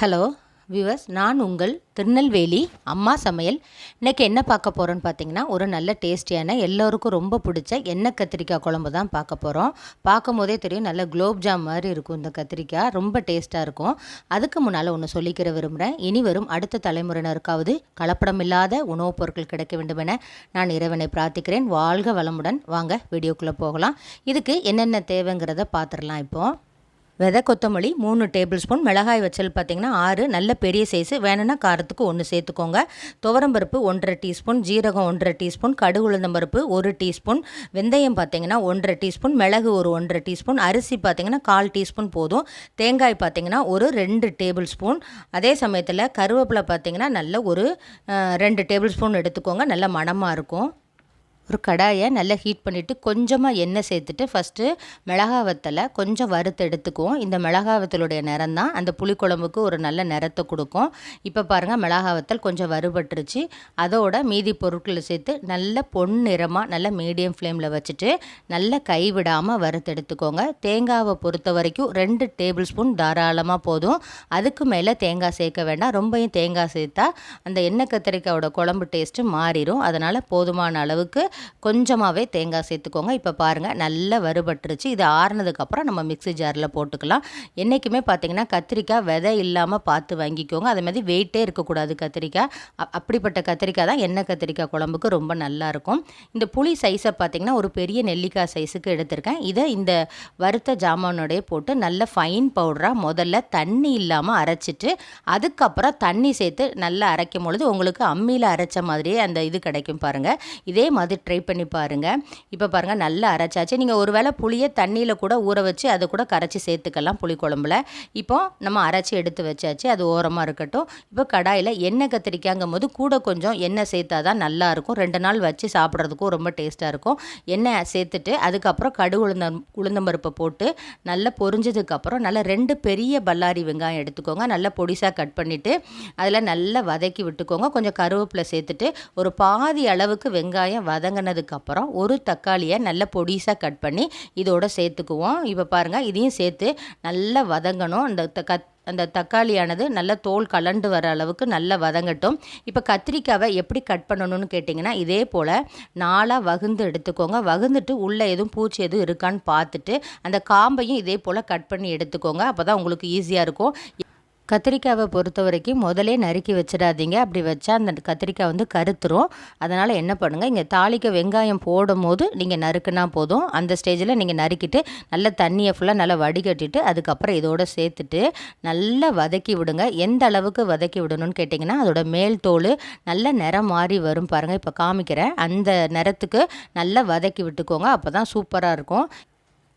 Hello viewers நான் உங்கள் திருநெல்வேலி அம்மா சமையல். இன்றைக்கி என்ன பார்க்க போகிறோன்னு பார்த்தீங்கன்னா ஒரு நல்ல டேஸ்டியான எல்லோருக்கும் ரொம்ப பிடிச்ச எண்ணெய் கத்திரிக்காய் குழம்பு தான் பார்க்க போகிறோம் பார்க்கும் போதே தெரியும் நல்ல குலோப் ஜாம் மாதிரி இருக்கும் இந்த கத்திரிக்காய். ரொம்ப டேஸ்ட்டாக இருக்கும். அதுக்கு முன்னால் ஒன்று சொல்லிக்கிற விரும்புகிறேன் இனி வரும் அடுத்த தலைமுறையினருக்காவது கலப்படமில்லாத உணவுப் பொருட்கள் கிடைக்க வேண்டும் என நான் இறைவனை பிரார்த்திக்கிறேன். வாழ்க வளமுடன். வாங்க வீடியோக்குள்ளே போகலாம். இதுக்கு என்னென்ன தேவைங்கிறத பார்த்துடலாம் இப்போது விதை கொத்தமல்லி மூணு டேபிள் ஸ்பூன் மிளகாய் வச்சல் பார்த்திங்கன்னா ஆறு நல்ல பெரிய சைஸு வேணும்னா காரத்துக்கு ஒன்று சேர்த்துக்கோங்க. துவரம்பருப்பு ஒன்றரை டீஸ்பூன் ஜீரகம் ஒன்றரை டீஸ்பூன் கடுகு உளுந்தம்பருப்பு ஒரு டீஸ்பூன் வெந்தயம் பார்த்திங்கன்னா ஒன்றரை டீஸ்பூன் மிளகு ஒரு ஒன்றரை டீஸ்பூன் அரிசி பார்த்திங்கன்னா கால் டீஸ்பூன் போதும். தேங்காய் பார்த்திங்கன்னா ஒரு ரெண்டு டேபிள் ஸ்பூன். அதே சமயத்தில் கருவேப்பிலை பார்த்திங்கன்னா நல்ல ஒரு ரெண்டு டேபிள் ஸ்பூன் எடுத்துக்கோங்க நல்ல மணமாக இருக்கும். ஒரு கடாயை நல்லா ஹீட் பண்ணிவிட்டு கொஞ்சமாக எண்ணெய் சேர்த்துட்டு ஃபஸ்ட்டு மிளகா வத்தலை கொஞ்சம் வறுத்து எடுத்துக்குவோம். இந்த மிளகா வத்தலுடைய நிறம் தான். அந்த புளிக்குழம்புக்கு ஒரு நல்ல நிறத்தை கொடுக்கும். இப்போ பாருங்கள் மிளகா வத்தல் கொஞ்சம் வறுபட்டுருச்சு. அதோட மீதி பொருட்களை சேர்த்து நல்ல பொன் நிறமாக நல்ல மீடியம் ஃப்ளேமில் வச்சுட்டு நல்லா கைவிடாமல் வறுத்து எடுத்துக்கோங்க. தேங்காவை பொறுத்த வரைக்கும் ரெண்டு டேபிள் ஸ்பூன் தாராளமாக போதும். அதுக்கு மேலே தேங்காய் சேர்க்க வேண்டாம். ரொம்பையும் தேங்காய் சேர்த்தா அந்த எண்ணெய் கத்திரிக்காயோட குழம்பு டேஸ்ட்டு மாறிடும் அதனால் போதுமான அளவுக்கு கொஞ்சமாகவே தேங்காய் சேர்த்துக்கோங்க. இப்போ பாருங்கள் நல்லா வறுபட்டுருச்சு. இது ஆறுனதுக்கப்புறம் நம்ம மிக்ஸி ஜாரில் போட்டுக்கலாம். என்றைக்குமே பார்த்திங்கன்னா கத்திரிக்காய் விதை இல்லாமல் பார்த்து வாங்கிக்கோங்க. அதே மாதிரி வெயிட்டே இருக்கக்கூடாது கத்திரிக்காய். அப்படிப்பட்ட கத்திரிக்காய் தான் எண்ணெய் கத்திரிக்காய் குழம்புக்கு ரொம்ப நல்லாயிருக்கும் இந்த புளி சைஸை பார்த்திங்கன்னா ஒரு பெரிய நெல்லிக்காய் சைஸுக்கு எடுத்திருக்கேன். இதை இந்த வறுத்த ஜாமானோடைய போட்டு நல்ல ஃபைன் பவுடராக முதல்ல தண்ணி இல்லாமல் அரைச்சிட்டு அதுக்கப்புறம் தண்ணி சேர்த்து நல்லா அரைக்கும் பொழுது உங்களுக்கு அம்மியில் அரைச்ச மாதிரியே அந்த இது கிடைக்கும் பாருங்கள் இதே மாதிரி ட்ரை பண்ணி பாருங்கள் இப்போ பாருங்கள் நல்லா அரைச்சாச்சு. நீங்கள் ஒரு வேளை புளியை தண்ணியில் கூட ஊற வச்சு அதை கூட கரைச்சி சேர்த்துக்கலாம் புளிக்குழம்புல. இப்போ நம்ம அரைச்சி எடுத்து வச்சாச்சு. அது ஓரமாக இருக்கட்டும். இப்போ கடாயில் எண்ணெய் கத்திரிக்காங்கும் போது கூட கொஞ்சம் எண்ணெய் சேர்த்தா தான் நல்லாயிருக்கும் ரெண்டு நாள் வச்சு சாப்பிட்றதுக்கும் ரொம்ப டேஸ்ட்டாக இருக்கும். எண்ணெய் சேர்த்துட்டு அதுக்கப்புறம் கடுகு உளுந்தம் உளுந்தம்பருப்பை போட்டு நல்லா பொரிஞ்சதுக்கப்புறம் நல்லா ரெண்டு பெரிய பல்லாரி வெங்காயம் எடுத்துக்கோங்க. நல்லா பொடிசாக கட் பண்ணிவிட்டு அதில் நல்லா வதக்கி விட்டுக்கோங்க. கொஞ்சம் கருவேப்பிலை சேர்த்துட்டு ஒரு பாதி அளவுக்கு வெங்காயம் வத வதங்கினதுக்கப்புறம் ஒரு தக்காளியை நல்ல பொடிசாக கட் பண்ணி இதோட சேர்த்துக்குவோம். இப்போ பாருங்கள் இதையும் சேர்த்து நல்லா வதங்கணும். அந்த த- கத் அந்த தக்காளியானது நல்ல தோல் கலண்டு வர அளவுக்கு நல்லா வதங்கட்டும். இப்போ கத்திரிக்காவை எப்படி கட் பண்ணணும்னு கேட்டிங்கன்னா இதே போல் நாலாக வகுந்து எடுத்துக்கோங்க. வகுந்துட்டு உள்ளே எதுவும் பூச்சி எதுவும் இருக்கான்னு பார்த்துட்டு அந்த காம்பையும் இதே போல் கட் பண்ணி எடுத்துக்கோங்க. அப்போ தான் உங்களுக்கு ஈஸியாக இருக்கும். கத்திரிக்காவை பொறுத்த வரைக்கும் முதலே நறுக்கி வச்சிடாதீங்க. அப்படி வச்சா அந்த கத்திரிக்காய் வந்து கருத்துரும். அதனால் என்ன பண்ணுங்கள் இங்கே தாளிக்க வெங்காயம் போடும் போது நீங்கள் நறுக்குனா போதும். அந்த ஸ்டேஜில் நீங்கள் நறுக்கிட்டு நல்ல தண்ணியை ஃபுல்லாக நல்லா வடிகட்டிட்டு அதுக்கப்புறம் இதோட சேர்த்துட்டு நல்லா வதக்கி விடுங்க. எந்த அளவுக்கு வதக்கி விடணும்னு கேட்டிங்கன்னா அதோட மேல் தோல் நல்ல நிறம் மாறி வரும் பாருங்கள் இப்போ காமிக்கிறேன். அந்த நிறத்துக்கு நல்லா வதக்கி விட்டுக்கோங்க. அப்போ தான் சூப்பராக இருக்கும்.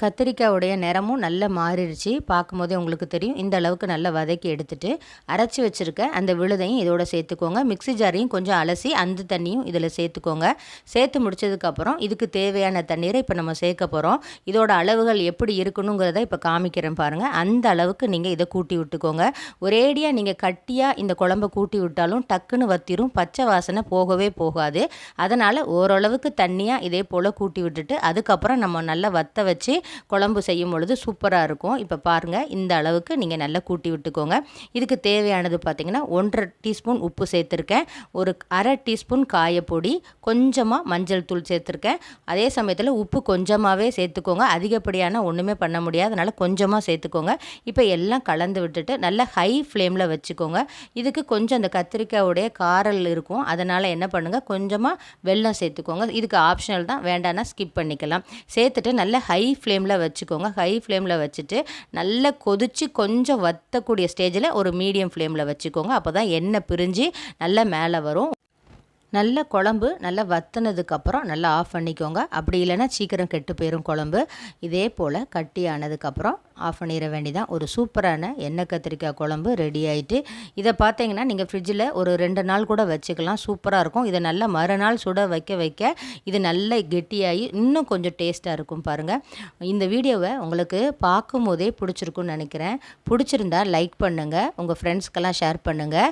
கத்திரிக்காவுடைய நிறமும் நல்லா மாறிடுச்சு. பார்க்கும்போதே உங்களுக்கு தெரியும். இந்த அளவுக்கு நல்லா வதக்கி எடுத்துட்டு அரைச்சி வச்சுருக்க அந்த விழுதையும் இதோட சேர்த்துக்கோங்க. மிக்ஸி ஜாரையும் கொஞ்சம் அலசி அந்த தண்ணியும் இதில் சேர்த்துக்கோங்க. சேர்த்து முடிச்சதுக்கப்புறம் இதுக்கு தேவையான தண்ணீரை இப்போ நம்ம சேர்க்க போகிறோம் இதோட அளவுகள் எப்படி இருக்கணுங்கிறத இப்போ காமிக்கிறேன் பாருங்கள் அந்த அளவுக்கு நீங்கள் இதை கூட்டி விட்டுக்கோங்க. ஒரேடியாக நீங்கள் கட்டியாக இந்த குழம்ப கூட்டி விட்டாலும் டக்குன்னு வத்திரும். பச்சை வாசனை போகவே போகாது. அதனால் ஓரளவுக்கு தண்ணியாக இதே போல் கூட்டி விட்டுட்டு அதுக்கப்புறம் நம்ம நல்லா வத்த வச்சு குழம்பு செய்யும் பொழுது சூப்பராக இருக்கும். இப்போ பாருங்கள் இந்த அளவுக்கு நீங்கள் நல்லா கூட்டி விட்டுக்கோங்க. இதுக்கு தேவையானது பார்த்திங்கன்னா ஒன்றரை டீஸ்பூன் உப்பு சேர்த்துருக்கேன். ஒரு அரை டீஸ்பூன் காயப்பொடி கொஞ்சமாக மஞ்சள் தூள் சேர்த்துருக்கேன். அதே சமயத்தில் உப்பு கொஞ்சமாகவே சேர்த்துக்கோங்க. அதிகப்படியான ஒன்றுமே பண்ண முடியாது. அதனால் கொஞ்சமாக சேர்த்துக்கோங்க. இப்போ எல்லாம் கலந்து விட்டுட்டு நல்லா ஹை ஃப்ளேமில் வச்சுக்கோங்க. இதுக்கு கொஞ்சம் அந்த கத்திரிக்காயோடைய காரல் இருக்கும். அதனால் என்ன பண்ணுங்கள் கொஞ்சமாக வெல்லம் சேர்த்துக்கோங்க. இதுக்கு ஆப்ஷனல் தான். வேண்டாம்னா ஸ்கிப் பண்ணிக்கலாம். சேர்த்துட்டு நல்ல ஹை ஃப்ளேமில் வச்சுக்கோங்க. ஹை ஃப்ளேமில் வச்சுட்டு நல்லா கொதித்து கொஞ்சம் வத்தக்கூடிய ஸ்டேஜில் ஒரு மீடியம் ஃப்ளேமில் வச்சுக்கோங்க. அப்போ தான் எண்ணெய் பிரிஞ்சு நல்லா மேலே வரும். நல்ல குழம்பு நல்லா வத்துனதுக்கப்புறம் நல்லா ஆஃப் பண்ணிக்கோங்க. அப்படி இல்லைன்னா சீக்கிரம் கெட்டு போயிடும் குழம்பு. இதே போல் கட்டி ஆனதுக்கப்புறம் ஆஃப் பண்ணிட வேண்டிதான் ஒரு சூப்பரான எண்ணெய் கத்திரிக்காய் குழம்பு ரெடி ஆகிட்டு இதை பார்த்தீங்கன்னா நீங்கள் ஃப்ரிட்ஜில் ஒரு ரெண்டு நாள் கூட வச்சுக்கலாம். சூப்பராக இருக்கும். இதை நல்லா மறுநாள் சுட வைக்க வைக்க இது நல்ல கெட்டியாகி இன்னும் கொஞ்சம் டேஸ்ட்டாக இருக்கும் பாருங்கள் இந்த வீடியோவை உங்களுக்கு பார்க்கும் போதே பிடிச்சிருக்குன்னு நினைக்கிறேன். பிடிச்சிருந்தா லைக் பண்ணுங்கள் உங்கள் ஃப்ரெண்ட்ஸ்க்கெல்லாம் ஷேர் பண்ணுங்கள்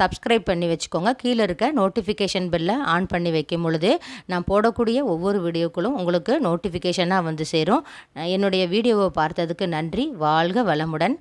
சப்ஸ்கிரைப் பண்ணி வச்சுக்கோங்க. கீழே இருக்க நோட்டிஃபிகேஷன் பெல்லை ஆன் பண்ணி வைக்கும் பொழுது நான் போடக்கூடிய ஒவ்வொரு வீடியோக்களும் உங்களுக்கு நோட்டிஃபிகேஷனாக வந்து சேரும். என்னுடைய வீடியோவை பார்த்ததுக்கு நன்றி. வாழ்க வளமுடன்.